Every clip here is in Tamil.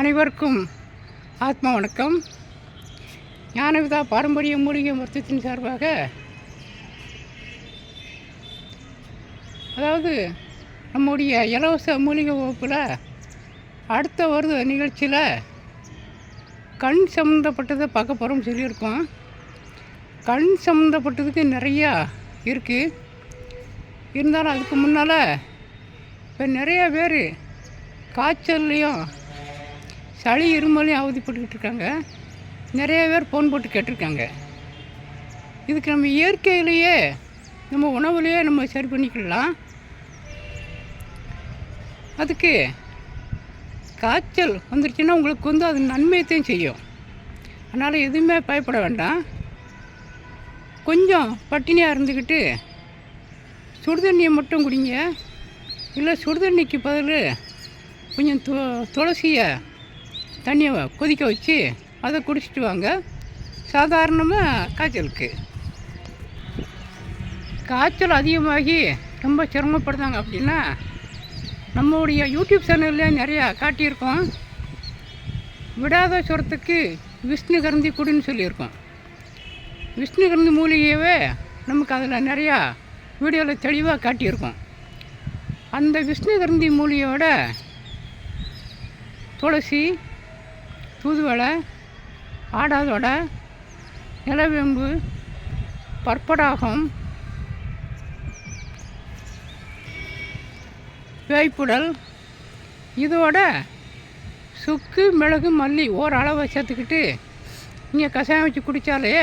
அனைவருக்கும் ஆத்மா வணக்கம். ஞானவிதா பாரம்பரிய மூலிகை மருத்துவத்தின் சார்பாக அதாவது நம்முடைய இலவச மூலிகை வகுப்பில் அடுத்த வருது நிகழ்ச்சியில் கண் சம்மந்தப்பட்டதை பார்க்க போகிறோம்னு சொல்லியிருக்கோம். கண் சம்மந்தப்பட்டதுக்கு நிறையா இருக்குது இருந்தாலும் அதுக்கு முன்னால் இப்போ நிறைய பேர் காய்ச்சல்லையும் சளி இருமலையும் அவதிப்பட்டுக்கிட்டு இருக்காங்க. நிறைய பேர் ஃபோன் போட்டு கேட்டிருக்காங்க. இதுக்கு நம்ம இயற்கையிலேயே நம்ம உணவுலேயே நம்ம சரி பண்ணிக்கலாம். அதுக்கு காய்ச்சல் வந்துருச்சுன்னா உங்களுக்கு வந்து அது நன்மையத்தையும் செய்யும். அதனால் எதுவுமே பயப்பட வேண்டாம். கொஞ்சம் பட்டினியாக இருந்துக்கிட்டு சுடுதண்ணியை மட்டும் குடிங்க. இல்லை சுடுதண்ணிக்கு பதில் கொஞ்சம் து துளசியை தண்ணியை கொதிக்க வச்சு அதை குடிச்சிட்டு வாங்க. சாதாரணமாக காய்ச்சலுக்கு. காய்ச்சல் அதிகமாகி ரொம்ப சிரமப்படுறாங்க அப்படின்னா நம்மளுடைய யூடியூப் சேனலில் நிறையா காட்டியிருக்கோம். விடாத சுரத்துக்கு விஷ்ணு கருந்தி குடின்னு சொல்லியிருக்கோம். விஷ்ணு கருந்தி மூலிகையவே நமக்கு அதில் நிறையா வீடியோவில் தெளிவாக காட்டியிருக்கோம். அந்த விஷ்ணு கருந்தி மூலிகையோட துளசி தூதுவளை ஆடாதொடை நிலவேம்பு பற்படாகம் வேய்ப்புடல் இதோட சுக்கு மிளகு மல்லி ஓரளவை சேர்த்துக்கிட்டு நீங்கள் கஷாயம் வச்சு குடித்தாலே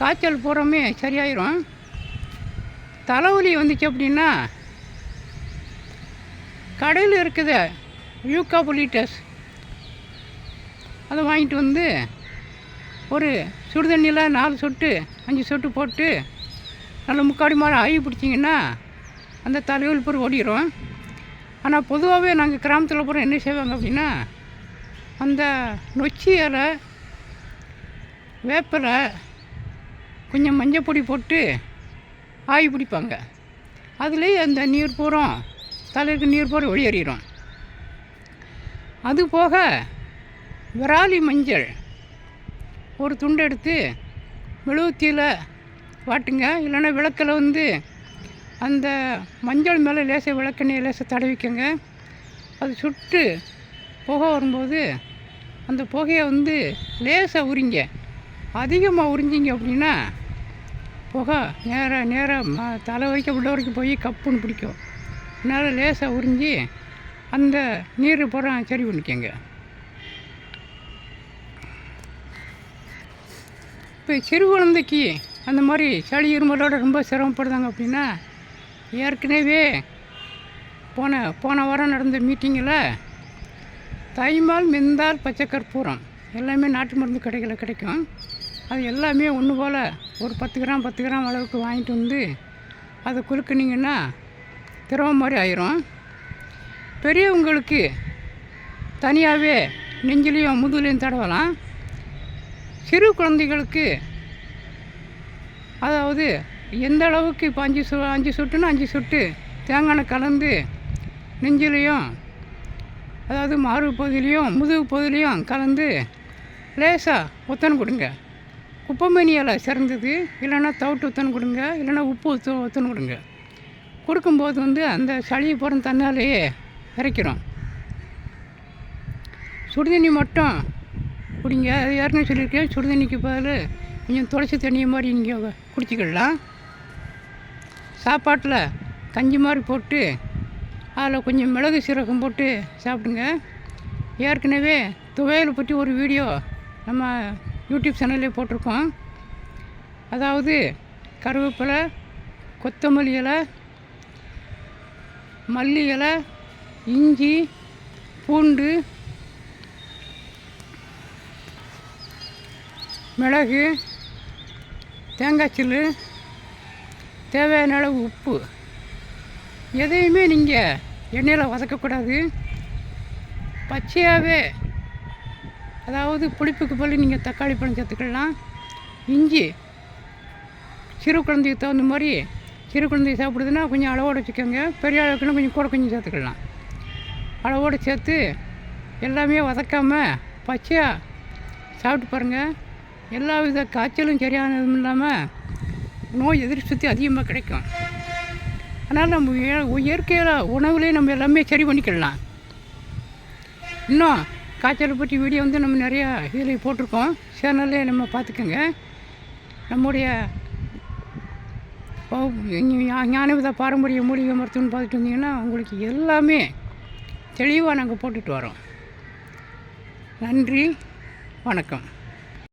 காய்ச்சல் பூராமே சரியாயிரும். தலைவலி வந்துச்சு அப்படின்னா கடையில் இருக்குது யூகாபுலிட்டஸ். அதை வாங்கிட்டு வந்து ஒரு சுடுதண்ணியில் நாலு சொட்டு அஞ்சு சொட்டு போட்டு நல்ல முக்காடி மாதிரி ஆகி பிடிச்சிங்கன்னா அந்த தலைவல் பூரா ஓடிடும் ஆனால் பொதுவாகவே நாங்கள் கிராமத்தில் பூரா என்ன செய்வாங்க அப்படின்னா அந்த நொச்சி இலை வேப்பலை கொஞ்சம் மஞ்சள் பொடி போட்டு ஆகி பிடிப்பாங்க. அதுலேயே அந்த நீர் பூரம் தலைக்கு நீர் பூரா வெளியேறிடும் அது போக விராலி மஞ்சள். ஒரு துண்டு எடுத்து மெழுகுத்தியில் வாட்டுங்க. இல்லைன்னா விளக்கில் வந்து அந்த மஞ்சள் மேலே லேசாக விளக்கெண்ணெய் லேசாக தடவிக்கங்க. அது சுட்டு புகை வரும்போது அந்த புகையை வந்து லேசாக உறிங்க. அதிகமாக உறிஞ்சிங்க அப்படின்னா புகை நேராக நேராக ம தலை வைக்க உள்ள வரைக்கும் போய் கப்புன்னு பிடிக்கும். அதனால் லேசாக உறிஞ்சி அந்த நீர் புறம் சரி பண்ணிக்கங்க. இப்போ சிறு குழந்தைக்கு அந்த மாதிரி சளி இருமலோட ரொம்ப சிரமப்படுதாங்க அப்படின்னா ஏற்கனவே போன போன வாரம் நடந்த மீட்டிங்கில் தைமால் மிந்தால் பச்சை கற்பூரம் எல்லாமே நாட்டு மருந்து கடைகளில் கிடைக்கும். அது எல்லாமே ஒன்று போல் ஒரு பத்து கிராம் பத்து கிராம் அளவுக்கு வாங்கிட்டு வந்து அதை குலுக்குனீங்கன்னா திரவம் மாதிரி ஆயிரும். பெரியவங்களுக்கு தனியாகவே நெஞ்சிலையும் முதுகுலையும் தடவலாம். சிறு குழந்தைகளுக்கு அதாவது எந்த அளவுக்கு இப்போ அஞ்சு சு அஞ்சு சுட்டுன்னு அஞ்சு சொட்டு தேங்காய் கலந்து நெஞ்சிலையும் அதாவது மாறு பகுதியிலையும் முதுகு பகுதியிலையும் கலந்து லேசாக ஒத்தனை கொடுங்க. குப்பைமணி சிறந்தது. இல்லைன்னா தவிட்டு ஒத்தனை கொடுங்க. இல்லைன்னா உப்பு ஒத்து ஒத்தனை கொடுங்க. கொடுக்கும்போது வந்து அந்த சளியை போகிற தன்னாலேயே இறைக்கிறோம். சுடுதண்ணி மட்டும் குடிங்க. அது ஏற்கனவே சொல்லியிருக்கேன் சுடுதண்ணிக்கு பதில் கொஞ்சம் துளசி தண்ணியை மாதிரி நீங்கள் குடிச்சிக்கிடலாம் சாப்பாட்டில் கஞ்சி மாதிரி போட்டு அதில் கொஞ்சம் மிளகு சீரகம் போட்டு சாப்பிடுங்க. ஏற்கனவே துவையலை பற்றி ஒரு வீடியோ நம்ம யூடியூப் சேனல்லே போட்டிருக்கோம். அதாவது கருவேப்பிலை கொத்தமல்லி இலை மல்லி இலை இஞ்சி பூண்டு மிளகு தேங்காய் சில்லு தேவையான அளவு உப்பு. எதையுமே நீங்கள் எண்ணெயில் வதக்கக்கூடாது. பச்சையாகவே அதாவது புளிப்புக்கு பதில் நீங்கள் தக்காளி பழம் சேர்த்துக்கலாம். இஞ்சி சிறு குழந்தைக்கு தகுந்த மாதிரி சிறு குழந்தை சாப்பிடுதுன்னா கொஞ்சம் அளவோடு வச்சுக்கோங்க. பெரிய அளவுக்குன்னு கொஞ்சம் கூட கொஞ்சம் சேர்த்துக்கலாம். அளவோடு சேர்த்து எல்லாமே வதக்காமல் பச்சையாக சாப்பிட்டு பாருங்கள் எல்லா வித காய்ச்சலும் சரியானதும் இல்லாமல் நோய் எதிர்ப்பு சக்தி அதிகமாக கிடைக்கும். அதனால் நம்ம இய- உணவுலேயே நம்ம எல்லாமே சரி பண்ணிக்கலாம் இன்னும் காய்ச்சலை பற்றி வீடியோ வந்து நம்ம நிறையா இதில் போட்டிருக்கோம். சேனல்லே நம்ம பார்த்துக்கோங்க. நம்முடைய ஞானவித பாரம்பரிய மூலிகை மருத்துவம்னு பார்த்துட்டு வந்தீங்கன்னா உங்களுக்கு எல்லாமே தெளிவாக நாங்கள் போட்டுட்டு வரோம். நன்றி. வணக்கம்.